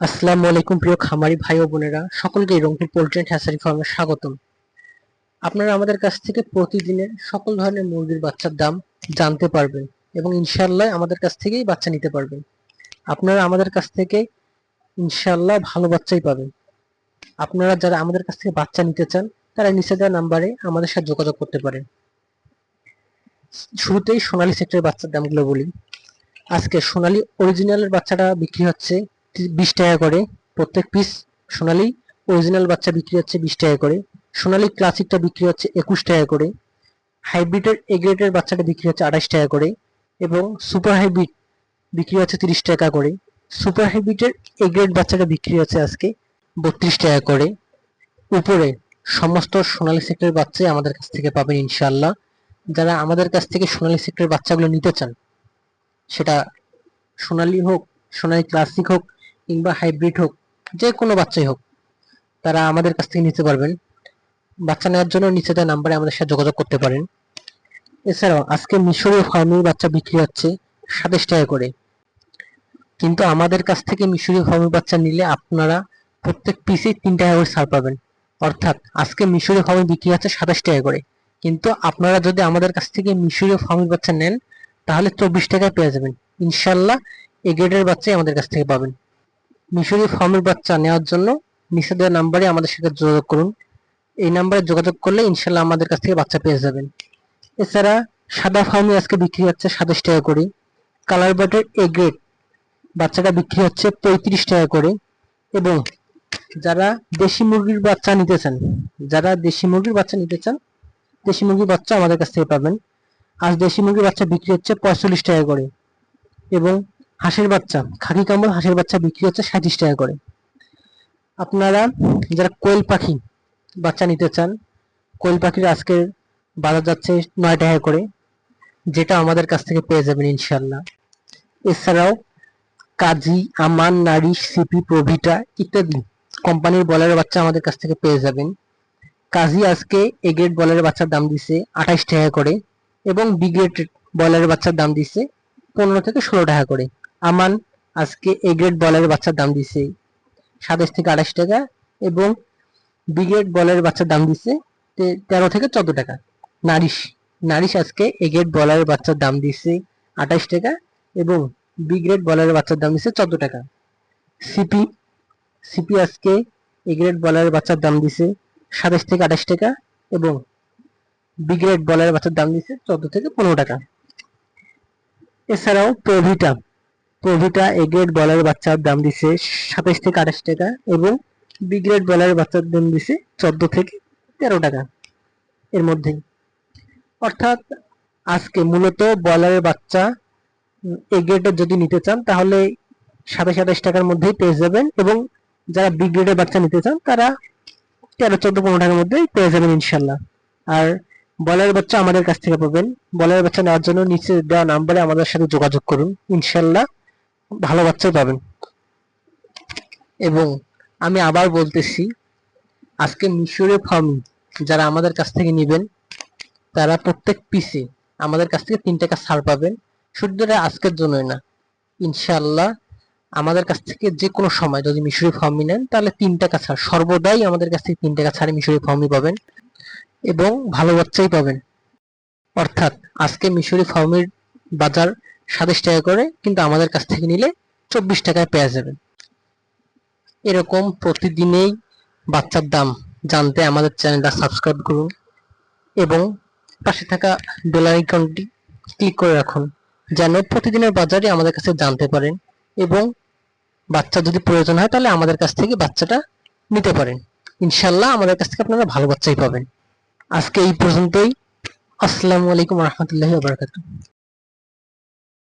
আসসালামু আলাইকুম প্রিয় খামারি ভাই ও বোনেরা, সকলকে রংপুর পোল্ট্রি অ্যান্ড হ্যাসারি ফার্মে স্বাগতম। আপনারা আমাদের কাছ থেকে প্রতিদিনের সকল ধরনের মুরগির বাচ্চার দাম জানতে পারবেন এবং ইনশাল্লাহ আমাদের কাছ থেকেই বাচ্চা নিতে পারবেন। আপনারা আমাদের কাছ থেকে ইনশাল্লাহ ভালো বাচ্চাই পাবেন। আপনারা যারা আমাদের কাছ থেকে বাচ্চা নিতে চান, তারা নিচে দেওয়া নাম্বারে আমাদের সাথে যোগাযোগ করতে পারেন। শুরুতেই সোনালী সেক্টরের বাচ্চার দামগুলো বলি। আজকে সোনালী অরিজিনালের বাচ্চাটা বিক্রি হচ্ছে বিশ টাকা করে। প্রত্যেক পিস সোনালি অরিজিনাল বাচ্চা বিক্রি হচ্ছে বিশ টাকা করে। সোনালী ক্লাসিকটা বিক্রি হচ্ছে একুশ টাকা করে। হাইব্রিডের এ গ্রেডের বাচ্চাটা বিক্রি হচ্ছে আঠাশ টাকা করে এবং সুপার হাইব্রিড বিক্রি হচ্ছে তিরিশ টাকা করে। সুপার হাইব্রিডের এ গ্রেড বাচ্চাটা বিক্রি হচ্ছে আজকে বত্রিশ টাকা করে। উপরে সমস্ত সোনালী সেক্টরের বাচ্চাই আমাদের কাছ থেকে পাবেন ইনশাল্লাহ যারা আমাদের কাছ থেকে সোনালী সেক্টরের বাচ্চাগুলো নিতে চান, সেটা সোনালি হোক, সোনালী ক্লাসিক হোক কিংবা হাইব্রিড হোক, যে কোনো বাচ্চাই হোক, তারা আমাদের কাছ থেকে নিতে পারবেন। বাচ্চা নেওয়ার জন্য নিচে দেওয়া নাম্বারে আমাদের সাথে যোগাযোগ করতে পারেন। এছাড়াও আজকে মিশরীয় ফার্মের বাচ্চা বিক্রি হচ্ছে সাতাশ টাকা করে। কিন্তু আমাদের কাছ থেকে মিশরীয় ফার্মের বাচ্চা নিলে আপনারা প্রত্যেক পিসে তিন টাকা করে ছাড় পাবেন। অর্থাৎ আজকে মিশরীয় ফার্মে বিক্রি হচ্ছে সাতাশ টাকা করে। কিন্তু আপনারা যদি আমাদের কাছ থেকে মিশরীয় ফার্মের বাচ্চা নেন, তাহলে চব্বিশ টাকায় পেয়ে যাবেন। ইনশাল্লাহ এ গ্রেডের বাচ্চাই আমাদের কাছ থেকে পাবেন। মিশরি ফার্মের বাচ্চা নেওয়ার জন্য নিচে দেওয়া নাম্বারে আমাদের সাথে যোগাযোগ করুন। এই নাম্বারে যোগাযোগ করলে ইনশাল্লাহ আমাদের কাছ থেকে বাচ্চা পেয়ে যাবেন। এছাড়া সাদা ফার্মে আজকে বিক্রি হচ্ছে সাতাশ টাকা করে। কালার বাটের এ গ্রেড বাচ্চাটা বিক্রি হচ্ছে পঁয়ত্রিশ টাকা করে। এবং যারা দেশি মুরগির বাচ্চা নিতে চান, যারা দেশি মুরগির বাচ্চা নিতে চান, দেশি মুরগির বাচ্চা আমাদের কাছ থেকে পাবেন। আজ দেশি মুরগির বাচ্চা বিক্রি হচ্ছে পঁয়তাল্লিশ টাকা করে। এবং হাঁসের বাচ্চা, খাকি কামড় হাঁসের বাচ্চা বিক্রি হচ্ছে সাঁত্রিশ টাকা করে। আপনারা যারা কোয়েল পাখি বাচ্চা নিতে চান, কোয়েল পাখির আজকের বাজার যাচ্ছে নয় টাকা করে, যেটা আমাদের কাছ থেকে পেয়ে যাবেন ইনশাল্লাহ এছাড়াও Kazi Aman nourish CP Provita ইত্যাদি কোম্পানির বলারের বাচ্চা আমাদের কাছ থেকে পেয়ে যাবেন। কাজী আজকে এ গ্রেড বলারের বাচ্চার দাম দিছে আঠাইশ টাকা করে এবং বি গ্রেড বলারের বাচ্চার দাম দিছে পনেরো থেকে ষোলো টাকা করে। আমান আজকে এ গ্রেড বলের বাচ্চার দাম দিছে সাতাশ থেকে আঠাশ টাকা এবং বি গ্রেড বলের বাচ্চার দাম দিছে তেরো থেকে চোদ্দ টাকা। নারিশ নারিশ আজকে এ গ্রেড বলের বাচ্চার দাম দিছে আঠাশ টাকা এবং বি গ্রেড বলের বাচ্চার দাম দিছে চোদ্দ টাকা। সিপি সিপি আজকে এ গ্রেড বলের বাচ্চার দাম দিছে সাতাশ থেকে আঠাশ টাকা এবং বি গ্রেড বলের বাচ্চার দাম দিছে চোদ্দ থেকে পনেরো টাকা। এছাড়াও প্রভিটা প্রভিটা এ গ্রেড বলার বাচ্চার দাম দিছে সাতাইশ থেকে আঠাশ টাকা এবং বি গ্রেড বলার বাচ্চার দাম দিছে চোদ্দ থেকে তেরো টাকা এর মধ্যেই। অর্থাৎ আজকে মূলত বলারের বাচ্চা এ গ্রেডের যদি নিতে চান তাহলে সাতাশ আঠাশ টাকার মধ্যেই পেয়ে যাবেন এবং যারা বি গ্রেডের বাচ্চা নিতে চান তারা তেরো, চোদ্দ, পনেরো টাকার মধ্যেই পেয়ে যাবেন ইনশাল্লাহ আর বলার বাচ্চা আমাদের কাছ থেকে পাবেন। বলার বাচ্চা নেওয়ার জন্য নিচে দেওয়া নাম্বারে আমাদের সাথে যোগাযোগ করুন ইনশাল্লাহ ভালো বাচ্চাই পাবেন। এবং আমি আবার বলতেছি, আজকে মিশরে ফার্মিং যারা আমাদের কাছ থেকে নেবেন, তারা প্রত্যেক পিসে আমাদের কাছ থেকে তিন টাকা ছাড় পাবেন। শুধু আজকের জন্যই না ইনশাল্লাহ আমাদের কাছ থেকে যে কোনো সময় যদি মিশরি ফার্মি নেন, তাহলে তিন টাকা ছাড়, সর্বদাই আমাদের কাছ থেকে তিন টাকা ছাড়ে মিশরি ফার্মি পাবেন এবং ভালো বাচ্চাই পাবেন। অর্থাৎ আজকে মিশরি ফার্মের বাজার সাতাশ টাকা করে, কিন্তু আমাদের কাছ থেকে নিলে চব্বিশ টাকায় পেয়ে যাবেন। এরকম প্রতিদিনেই বাচ্চার দাম জানতে আমাদের চ্যানেলটা সাবস্ক্রাইব করুন এবং পাশে থাকা বেল আইকনটি ক্লিক করে রাখুন, যেন প্রতিদিনের বাজারে আমাদের কাছে জানতে পারেন এবং বাচ্চা যদি প্রয়োজন হয় তাহলে আমাদের কাছ থেকে বাচ্চাটা নিতে পারেন। ইনশাল্লাহ আমাদের কাছ থেকে আপনারা ভালো বাচ্চাই পাবেন। আজকে এই পর্যন্তই। আসসালামু আলাইকুম রহমতুল্লাহ বারকাতুহ।